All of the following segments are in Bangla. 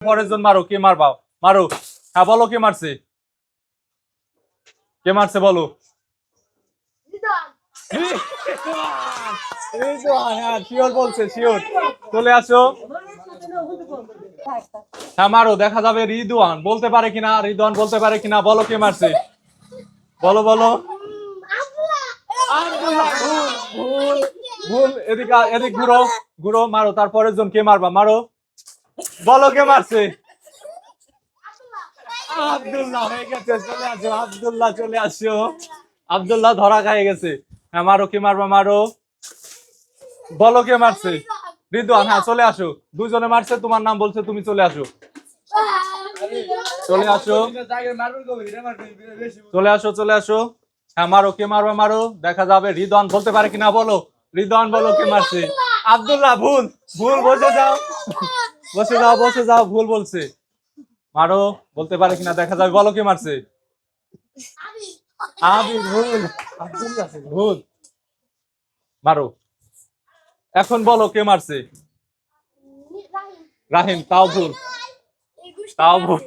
পরের জন মারো, কে মারবা? মারো। হ্যাঁ বলো কে মারছে। কে মারছে, বলো। হ্যাঁ হ্যাঁ মারো, দেখা যাবে বলতে পারে কিনা বলতে পারে কিনা, বলো কে মারছে। বলো বলো। ভুল ভুল। এদিকে এদিক ঘুরো ঘুরো, মারো। তারপরের জন কে মারবা? মারো। বলো কে মারছে? আব্দুল্লাহ হয়ে গেছে, চলে আসো, আব্দুল্লাহ চলে আসো। আব্দুল্লাহ ধরা খাই গেছে। হ্যাঁ মারো কে মারবা, মারো। বলো কে মারছে? রিদওয়ান হ্যাঁ চলে আসো। দুজনে মারছে, তোমার নাম বলছে, তুমি চলে আসো। চলে আসো। চলে আসো চলে আসো। হ্যাঁ মারো কে মারবা, মারো। দেখা যাবে রিদওয়ান বলতে পারে কিনা, বলো। রিদওয়ান বলো কে মারছে। আব্দুল্লাহ, ভুল ভুল বসে যাও। বসে যাও বসে যাও, ভুল বলছে। মারো, বলতে পারে কিনা, দেখা যাবে বলো কে মারছে। ভুল ভুল। মারো। এখন বলো কে মারছে। রাহিম, তাও ভুল। তাও ভুল।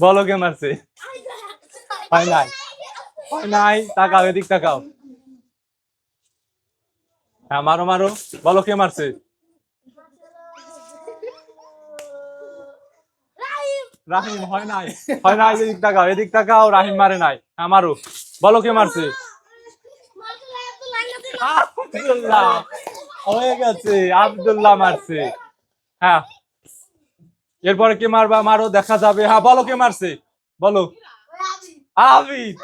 বলো কে মারছে। হয় নাই। হয় নাই, তাকাও, এদিক তাকাও। হ্যাঁ মারো মারো। বলো কে মারছে। রাহিম, হয় নাই। হয় নাই, এদিক এদিক রাহিম মারে নাই। হ্যাঁ মারো বলো কে মারছে? হয়ে গেছে মারছে। হ্যাঁ। এরপরে কে মারবা? মারো, দেখা যাবে। হ্যাঁ বলো কে মারছে? বলো। আবির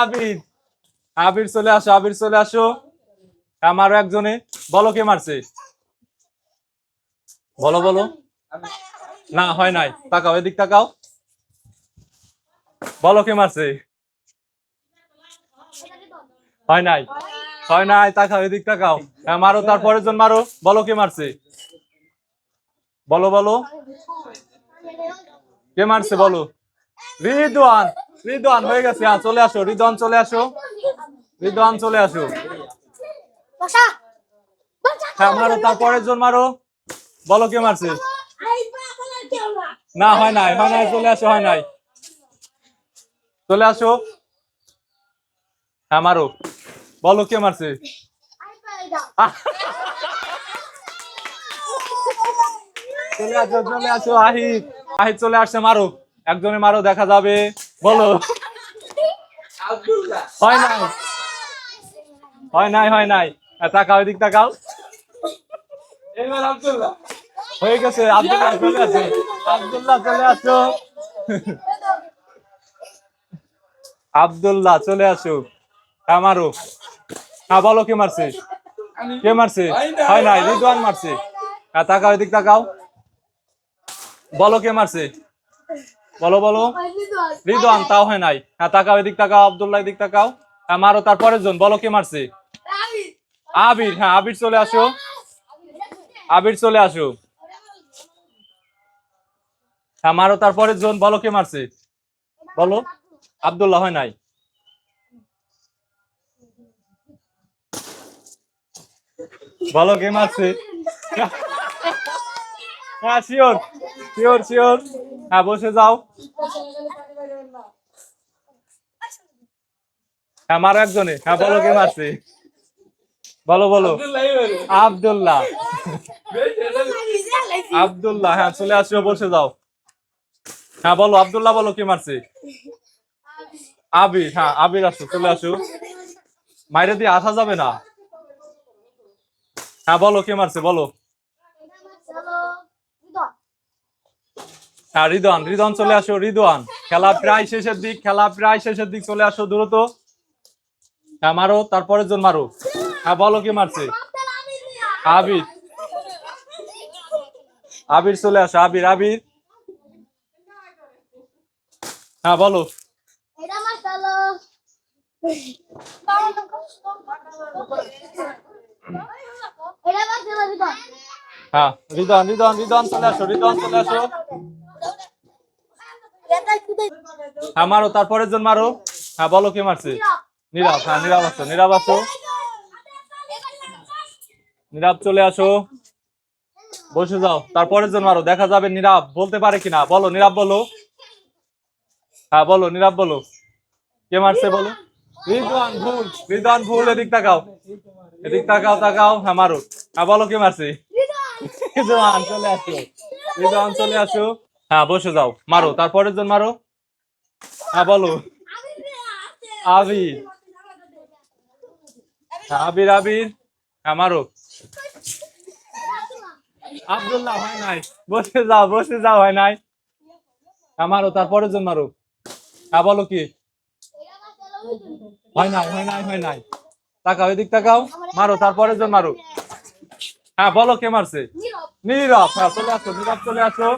আবির আবির চলে আসো, আবির চলে আসো। আমারও একজনে। বলো কে মারছে? বলো বলো। না, হয় নাই। তাকাও, এদিক তাকাও। বলো কে মারছে? হয় নাই। হয় নাই, তাকাও, এদিক তাকাও। হ্যাঁ মারো, তারপরের জন মারো। বলো কে মারছে? বলো বলো। কে মারছে, বলো? রিদওয়ান রিদওয়ান হয়ে গেছে। হ্যাঁ চলে আসো, রিদওয়ান, চলে আসো। রিদওয়ান, চলে আসো। হ্যাঁ মারো, তারপরের জন মারো। বলো কে মারছে? না, হয় নাই হয় নাই, চলে আসো, হয় নাই। চলে আসো। হ্যাঁ মারো। বলো, কে মারছে? চলে আসো চলে আসো আহিদ আহিদ চলে আসছে, মারো। একজনে মারো, দেখা যাবে। বলো। হয় নাই। হয় নাই হয় নাই। তাকাও, এদিক তাকাও। হয়ে গেছে আব্দুল্লাহ চলে আসো আব্দুল্লাহ চলে আসো। আব্দুল্লাহ চলে আসো। হ্যাঁ মারো। হ্যাঁ বলো কে মারছে? কে মারছে? হয় নাই রিদওয়ান মারছে। হ্যাঁ তাকাও এদিক তাকাও। বলো কে মারছে? বলো বলো। রিদওয়ান তাও হয় নাই। হ্যাঁ তাকাও এদিক তাকাও আব্দুল্লাহ এদিক তাকাও। হ্যাঁ মারো তারপরের জন বলো কে মারছে? আবির হ্যাঁ আবির চলে আসো। আবির চলে আসো। মারো তারপরের জন বলো কে মারছে? বলো। আব্দুল্লাহ হয় নাই। বলো কে মারছে? হ্যাঁ শিওর। Sure sure. হ্যাঁ বসে যাও। হ্যাঁ মারো একজনে। হ্যাঁ বলো কে মারছে? বলো বলো। আব্দুল্লাহ। আব্দুল্লাহ হ্যাঁ চলে আসো বসে যাও। হ্যাঁ বলো, আব্দুল্লাহ বলো কি মারছে? আবির হ্যাঁ আবির আসো, চলে আসো। মাইরে দিয়ে আসা যাবে না। হ্যাঁ বলো কে মারছে, বলো। হ্যাঁ রিদওয়ান রিদওয়ান চলে আসো রিদওয়ান খেলা প্রায় শেষের দিক, খেলা প্রায় শেষের দিক, চলে আসো দ্রুত। হ্যাঁ মারো, তারপরের জন মারো। হ্যাঁ বলো কে মারছে। আবির। আবির চলে আসো, আবির আবির। হ্যাঁ বলো। হ্যাঁ রিদওয়ান রিদওয়ান চলে আসো রিদওয়ান চলে আসো। হ্যাঁ মারো তারপরের জন মারো। হ্যাঁ বলো কে মারছে? নীরব হ্যাঁ নীরব আসো নীরব আসো। নীরব চলে আসো। বসে যাও তারপরের জন মারো দেখা যাবে নীরব বলতে পারে কিনা। বলো নীরব বলো। হ্যাঁ বলো নীরব বলো। কে মারছে বলো? রিদওয়ান ভুল রিদওয়ান ভুল এদিক তাকাও। এদিক তাকাও তাকাও হ্যাঁ মারো হ্যাঁ বলো কে মারছে? রিদওয়ান চলে আসো। রিদওয়ান চলে আসো। হ্যাঁ বসে যাও। মারো তারপরের জন মারো। হ্যাঁ বলো। আবির। হ্যাঁ, আবির আবির। হ্যাঁ মারো। আব্দুল্লাহ হয় নাই। বসে যাও বসে যাও হয় নাই। হ্যাঁ মারো তারপরের জন মারো হ্যাঁ বলো কি? হয় নাই হয় নাই হয় নাই। তাকাও, এদিক তাকাও। মারো, তারপরের জন মারো হ্যাঁ বলো কে মারছে? নীরব। হ্যাঁ চলে আসো, নীরব চলে আসো।